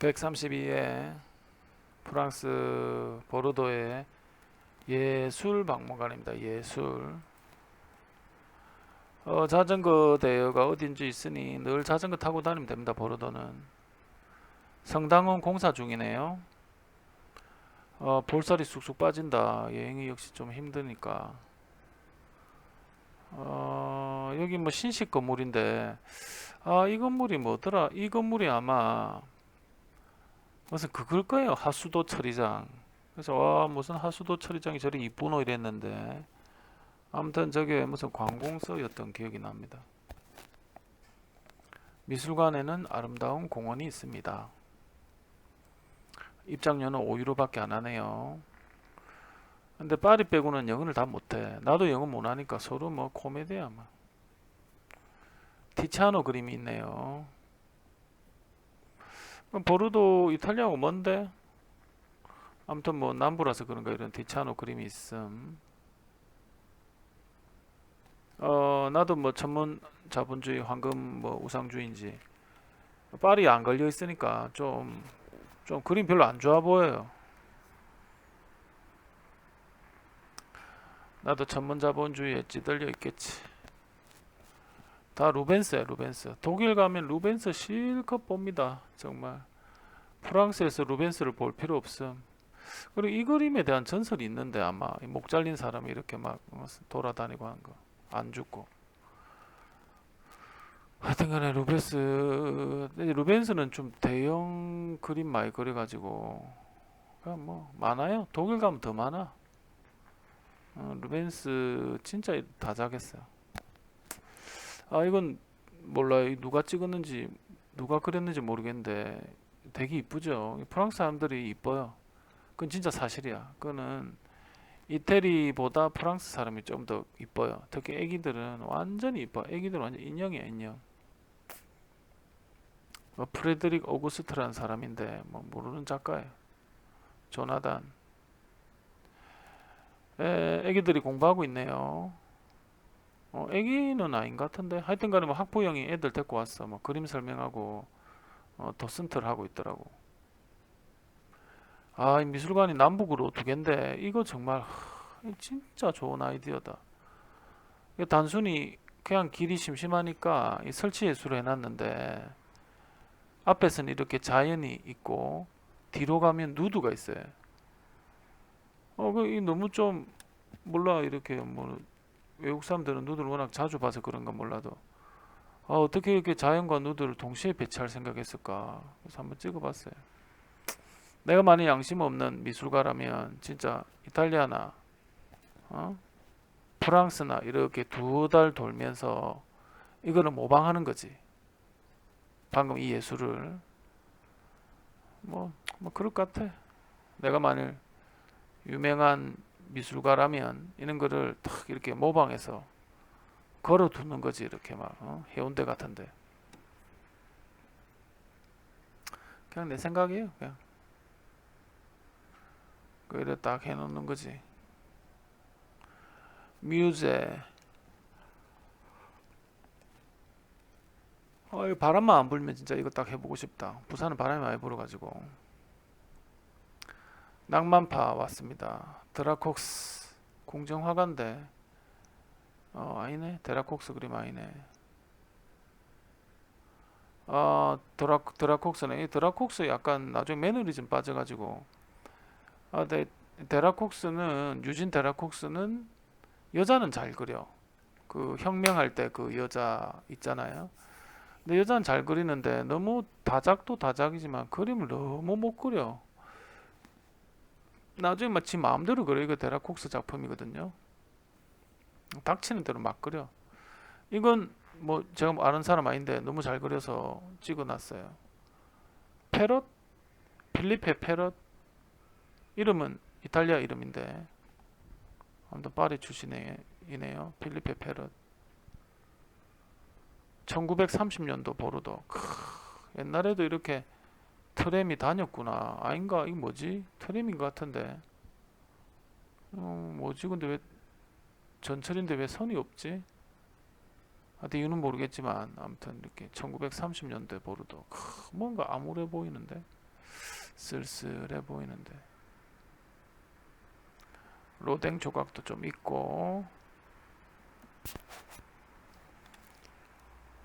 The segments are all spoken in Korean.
132회 프랑스 보르도의 예술 박물관입니다. 예술. 어, 자전거 대여가 어딘지 있으니 늘 자전거 타고 다니면 됩니다. 보르도는. 성당은 공사 중이네요. 어, 볼살이 쑥쑥 빠진다. 여행이 역시 좀 힘드니까. 어, 여기 뭐 신식 건물인데, 아, 이 건물이 뭐더라? 이 건물이 아마 무슨 그걸 거예요. 하수도 처리장. 그래서 와 무슨 하수도 처리장이 저리 이쁘노 이랬는데 아무튼 저게 무슨 관공서였던 기억이 납니다. 미술관에는 아름다운 공원이 있습니다. 입장료는 5유로밖에 안 하네요. 근데 파리 빼고는 영어를 다 못해. 나도 영어 못하니까 서로 뭐 코미디야 막. 티치아노 그림이 있네요. 보르도 이탈리아하고 먼데? 아무튼 뭐 남부라서 그런가 이런 디차노 그림이 있음. 어 나도 뭐 천문 자본주의 황금 뭐 우상주의인지 파리 안 걸려 있으니까 좀 좀 그림 별로 안 좋아 보여요. 나도 천문 자본주의에 찌들려 있겠지. 다 루벤스야 루벤스. 독일 가면 루벤스 실컷 봅니다. 정말. 프랑스에서 루벤스를 볼 필요 없음. 그리고 이 그림에 대한 전설이 있는데 아마 이목 잘린 사람이 이렇게 막 어, 돌아다니고 한 거. 안 죽고. 하여튼간에 루벤스 루벤스는 좀 대형 그림 많이 그려가지고 그냥 뭐 많아요. 독일 가면 더 많아. 어, 루벤스 진짜 다작했어요. 아 이건 몰라요. 이 누가 찍었는지 누가 그렸는지 모르겠는데 되게 이쁘죠. 프랑스 사람들이 이뻐요. 그건 진짜 사실이야. 그거는 이태리보다 프랑스 사람이 좀 더 이뻐요. 특히 애기들은 완전히 이뻐. 애기들은 완전 인형이야 인형. 뭐 프레드릭 오구스트라는 사람인데 뭐 모르는 작가예요. 조나단. 에, 애기들이 공부하고 있네요. 어, 애기는 아닌 것 같은데 하여튼 간에 뭐 학부형이 애들 데리고 왔어. 뭐 그림 설명하고 어, 도슨트를 하고 있더라고. 아, 이 미술관이 남북으로 두 개인데 이거 정말 하, 진짜 좋은 아이디어다. 이거 단순히 그냥 길이 심심하니까 이 설치 예술을 해놨는데 앞에서는 이렇게 자연이 있고 뒤로 가면 누드가 있어요. 어, 그이 너무 좀 몰라 이렇게 뭐 외국 사람들은 누드를 워낙 자주 봐서 그런가 몰라도 아, 어떻게 이렇게 자연과 누드를 동시에 배치할 생각했을까? 그래서 한번 찍어봤어요. 내가 만약 양심 없는 미술가라면 진짜 이탈리아나 어? 프랑스나 이렇게 두 달 돌면서 이거를 모방하는 거지. 방금 이 예술을 뭐, 뭐 그럴 것 같아. 내가 만일 유명한 미술가라면 이런 거를 탁 이렇게 모방해서 걸어두는 거지 이렇게 막 어? 해운대 같은데. 그냥 내 생각이에요 그냥. 그래 딱 해놓는 거지. 뮤제. 어, 이 바람만 안 불면 진짜 이거 딱 해보고 싶다. 부산은 바람이 많이 불어가지고. 낭만파 왔습니다 드라콕스 공정 화가인데 어 아니네. 데라콕스 그림 아니네. 아 드라 드라콕스네. 이 드라콕스 약간 나중에 매너리즘 빠져가지고. 아 데, 데라콕스는 유진 데라콕스는 여자는 잘 그려. 그 혁명할 때 그 여자 있잖아요. 근데 여자는 잘 그리는데 너무 다작도 다작이지만 그림을 너무 못 그려 나중에 마치 마음대로 그려 이거 데라콕스 작품이거든요 닥치는 대로 막 그려. 이건 뭐 제가 뭐 아는 사람 아닌데 너무 잘 그려서 찍어놨어요. 페럿? 필리페 페럿? 이름은 이탈리아 이름인데 아무튼 파리 출신이네요. 필리페 페럿. 1930년도 보르도. 크, 옛날에도 이렇게 트램이 다녔구나. 아닌가? 이거 뭐지? 트램인 것 같은데. 어, 뭐지? 근데 왜 전철인데 왜 선이 없지? 하여튼 이유는 모르겠지만 아무튼 이렇게 1930년대 보르도 크, 뭔가 암울해 보이는데 쓸쓸해 보이는데 로댕 조각도 좀 있고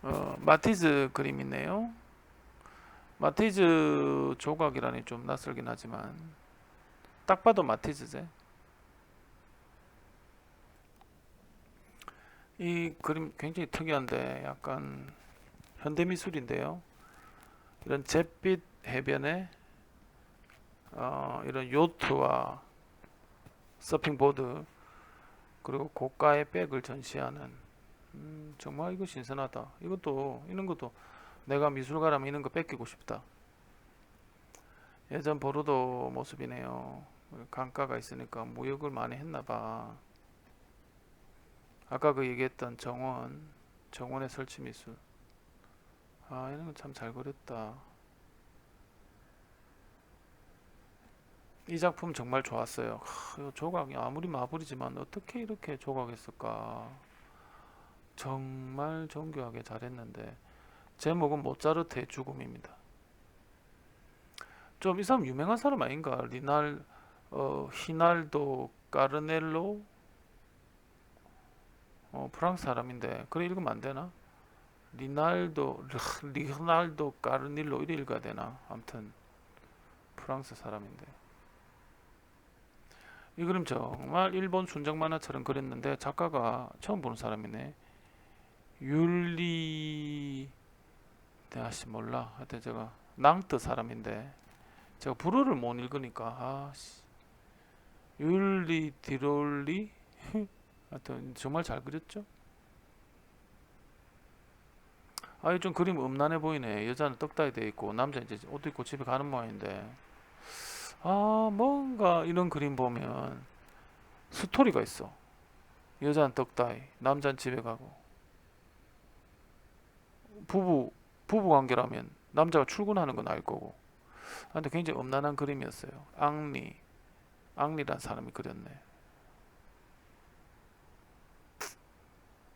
어, 마티즈 그림 있네요. 마티즈 조각이라니 좀 낯설긴 하지만 딱 봐도 마티즈제. 이 그림 굉장히 특이한데 약간 현대미술인데요. 이런 잿빛 해변에 어, 이런 요트와 서핑보드 그리고 고가의 백을 전시하는 음, 정말 이거 신선하다. 이것도 이런 것도 내가 미술가라면 이런 거 뺏기고 싶다. 예전 보르도 모습이네요. 강가가 있으니까 무역을 많이 했나 봐. 아까 그 얘기했던 정원, 정원의 설치 미술. 아, 이런 거 참 잘 그렸다. 이 작품 정말 좋았어요. 하, 이 조각이 아무리 마블이지만 어떻게 이렇게 조각했을까? 정말 정교하게 잘했는데 제목은 모차르트의 죽음입니다. 좀 이 사람 유명한 사람 아닌가? 리날 어, 히날도 까르넬로 어, 프랑스 사람인데 그래 읽으면 안 되나? 리날도 르- 리날도 까르닐로 이래 읽어야 되나? 아무튼 프랑스 사람인데 이 그림 정말 일본 순정 만화처럼 그렸는데 작가가 처음 보는 사람이네. 율리 아씨 몰라. 하여튼 제가 낭트 사람인데 제가 불어를 못 읽으니까 아씨 율리 디롤리 하여튼 정말 잘 그렸죠. 아, 좀 그림 음란해 보이네. 여자는 떡다이 돼 있고 남자 이제 옷 입고 집에 가는 모양인데 아, 뭔가 이런 그림 보면 스토리가 있어. 여자는 떡다이, 남자는 집에 가고. 부부, 부부 관계라면 남자가 출근하는 건 알 거고. 아, 근데 굉장히 음란한 그림이었어요. 앙리, 앙리란 사람이 그렸네.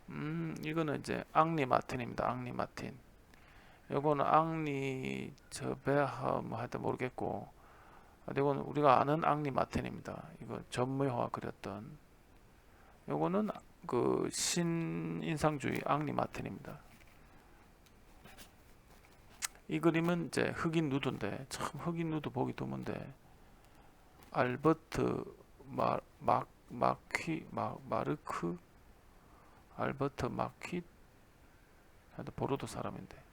음, 이거는 이제 앙리 마틴입니다. 앙리 마틴. 요거는 앙리 저베하 뭐 하여튼 모르겠고 아, 이거는 우리가 아는 앙리 마틴입니다. 이거 전무효가 그렸던 요거는 그 신인상주의 앙리 마틴입니다. 이 그림은 이제 흑인 누드인데 참 흑인 누드 보기 드문데 알버트 마, 마, 마퀴 마, 마르크 알버트 마퀴? 하여튼 보르도 사람인데